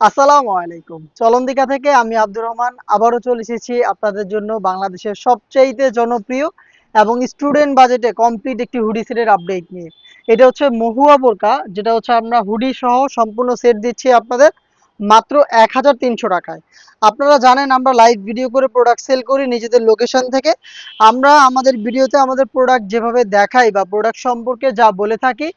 আসসালামু আলাইকুম। চলন্দিকা থেকে আমি আব্দুর রহমান। আবারও চলে এসেছি আপনাদের জন্য বাংলাদেশের সবচাইতে জনপ্রিয় এবং স্টুডেন্ট বাজেটে কমপ্লিট একটি হুডি সেটের আপডেট নিয়ে। এটা হচ্ছে মহুয়া বোরকা, যেটা হচ্ছে আমরা হুডি সহ সম্পূর্ণ সেট দিচ্ছি আপনাদের মাত্র এক হাজার তিনশো টাকায়। আপনারা জানেন আমরা লাইভ ভিডিও করে প্রোডাক্ট সেল করি নিজেদের লোকেশন থেকে। আমরা আমাদের ভিডিওতে আমাদের প্রোডাক্ট যেভাবে দেখাই বা প্রোডাক্ট সম্পর্কে যা বলে থাকি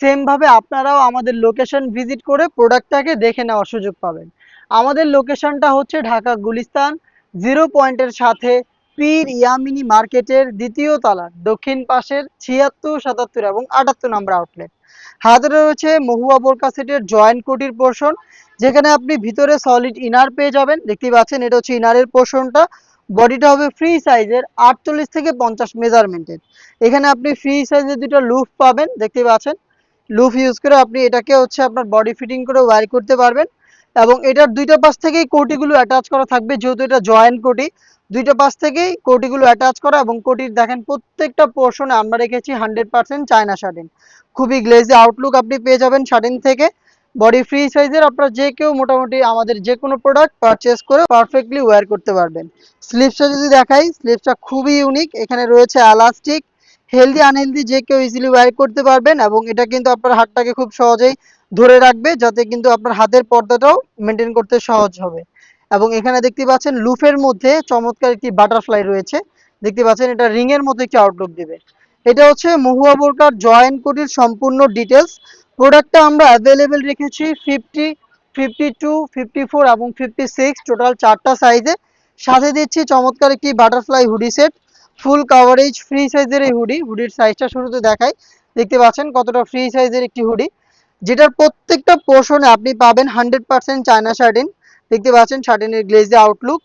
সেম ভাবে আপনারাও আমাদের লোকেশন ভিজিট করে প্রোডাক্টটাকে দেখে নেওয়ার সুযোগ পাবেন। আমাদের লোকেশনটা হচ্ছে ঢাকা গুলিস্তান জিরো পয়েন্টের সাথে পীর ইয়ামিনী মার্কেটের দ্বিতীয় তলার দক্ষিণ পাশের ছিয়াত্তর, সাতাত্তর এবং আটাত্তর নম্বর আউটলেট হাতে রয়েছে মহুয়া বোরকা সেটের জয়েন্ট কোটির পোর্শন যেখানে আপনি ভিতরে সলিড ইনার পেয়ে যাবেন। দেখতেই পাচ্ছেন, এটা হচ্ছে ইনারের পোর্শনটা বডিটা হবে ফ্রি সাইজের আটচল্লিশ থেকে পঞ্চাশ মেজারমেন্টের এখানে আপনি ফ্রি সাইজের দুটো লুফ পাবেন দেখতে পাচ্ছেন। লুফ ইউজ করে আপনি এটাকে হচ্ছে আপনার বডি ফিটিং করে ওয়ার করতে পারবেন। এবং এটার দুইটা পাশ থেকেই কোটিগুলো অ্যাটাচ করা থাকবে, যেহেতু এটা জয়েন্ট কোটি। দুইটা পাশ থেকেই কোটিগুলো অ্যাটাচ করা এবং কোটির দেখেন প্রত্যেকটা পোর্শনে আমরা রেখেছি হান্ড্রেড পার্সেন্ট চায়না শার্টিন খুবই গ্লেজি আউটলুক আপনি পেয়ে যাবেন শার্টিন থেকে। বডি ফ্রি সাইজের আপনার যে কেউ মোটামুটি আমাদের যে কোনো প্রোডাক্ট পারচেস করে পারফেক্টলি ওয়্যার করতে পারবেন। স্লিপসটা যদি দেখাই স্লিপসটা খুবই ইউনিক এখানে রয়েছে এলাস্টিক হেলদি আনহেলদি যে কেউ ইজিলি ওয়্যার করতে পারবেন এবং এটা কিন্তু আপনার হাতটাকে খুব সহজেই ধরে রাখবে যাতে কিন্তু আপনার হাতের পর্দাটাও মেনটেন করতে সহজ হবে। এবং এখানে দেখতে পাচ্ছেন লুফের মধ্যে চমৎকার একটি বাটারফ্লাই রয়েছে। দেখতে পাচ্ছেন এটা রিং এর মতো একটি আউটলুক দেবে। এটা হচ্ছে মহুয়া বোরকার জয়েন্ট কোটির সম্পূর্ণ ডিটেলস প্রোডাক্টটা আমরা অ্যাভেলেবেল রেখেছি fifty fifty two fifty four এবং ফিফটি সিক্স টোটাল চারটা সাইজে সাথে দিচ্ছি চমৎকার একটি butterfly hoodie set full coverage free সাইজের এই হুডি হুডির সাইজটা শুরুতে দেখাই। দেখতে পাচ্ছেন কতটা ফ্রি সাইজের একটি হুডি যেটার প্রত্যেকটা পোর্শনে আপনি পাবেন হান্ড্রেড পার্সেন্ট চায়না শার্টিন দেখতে পাচ্ছেন শার্টিনের গ্লেজে আউটলুক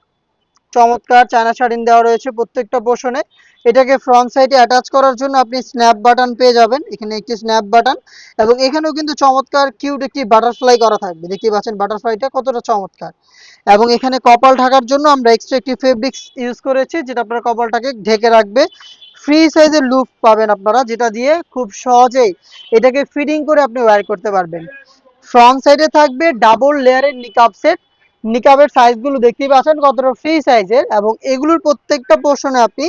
চমৎকার চায়না শার্টিন দেওয়া রয়েছে প্রত্যেকটা পোর্শনে এটাকে ফ্রন্ট সাইডে অ্যাটাচ করার জন্য আপনি স্ন্যাপ বাটন পেয়ে যাবেন। এখানে একটি স্ন্যাপ বাটন এবং এখানেও কিন্তু চমৎকার কিউট একটি বাটারফ্লাই করা থাকবে। দেখতে পাচ্ছেন বাটারফ্লাইটা কতটা চমৎকার। এবং এখানে কপাল ঢাকার জন্য আমরা এক্সট্রা একটি ফেব্রিক্স ইউজ করেছি, যেটা আপনার কপালটাকে ঢেকে রাখবে। ফ্রি সাইজের লুপ পাবেন আপনারা, যেটা দিয়ে খুব সহজেই এটাকে ফিটিং করে আপনি ওয়্যার করতে পারবেন। ফ্রন্ট সাইডে থাকবে ডাবল লেয়ারের নিকাব সেট নিকাবের সাইজগুলো দেখতেই পাচ্ছেন কতটা ফ্রি সাইজের এবং এগুলোর প্রত্যেকটা পোর্শনে আপনি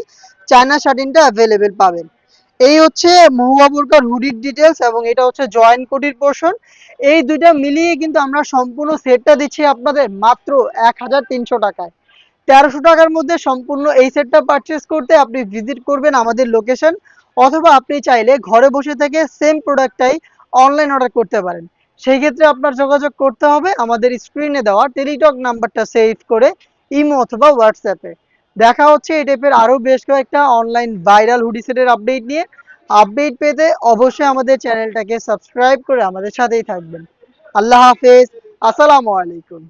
চায়না শার্টিনটা অ্যাভেলেবেল পাবেন। এই হচ্ছে মহুয়া বোরকার হুডির ডিটেলস এবং এটা হচ্ছে জয়েন্ট কোটির পোর্শন এই দুইটা মিলিয়ে কিন্তু আমরা সম্পূর্ণ সেটটা দিচ্ছি আপনাদের মাত্র এক হাজার তিনশো টাকায়। তেরোশো টাকার মধ্যে সম্পূর্ণ এই সেটটা পারচেস করতে আপনি ভিজিট করবেন আমাদের লোকেশন অথবা আপনি চাইলে ঘরে বসে থেকে সেম প্রোডাক্টটাই অনলাইন অর্ডার করতে পারেন। সেই ক্ষেত্রে আপনার যোগাযোগ করতে হবে আমাদের স্ক্রিনে দেওয়া টেলিটক নাম্বারটা সেভ করে ইমো অথবা হোয়াটসঅ্যাপে দেখা হচ্ছে এই টাইপের আরও বেশ কয়েকটা অনলাইন ভাইরাল হুডি সেটের আপডেট নিয়ে। আপডেট পেতে অবশ্যই আমাদের চ্যানেলটাকে সাবস্ক্রাইব করে আমাদের সাথেই থাকবেন। আল্লাহ হাফেজ। আসসালামু আলাইকুম।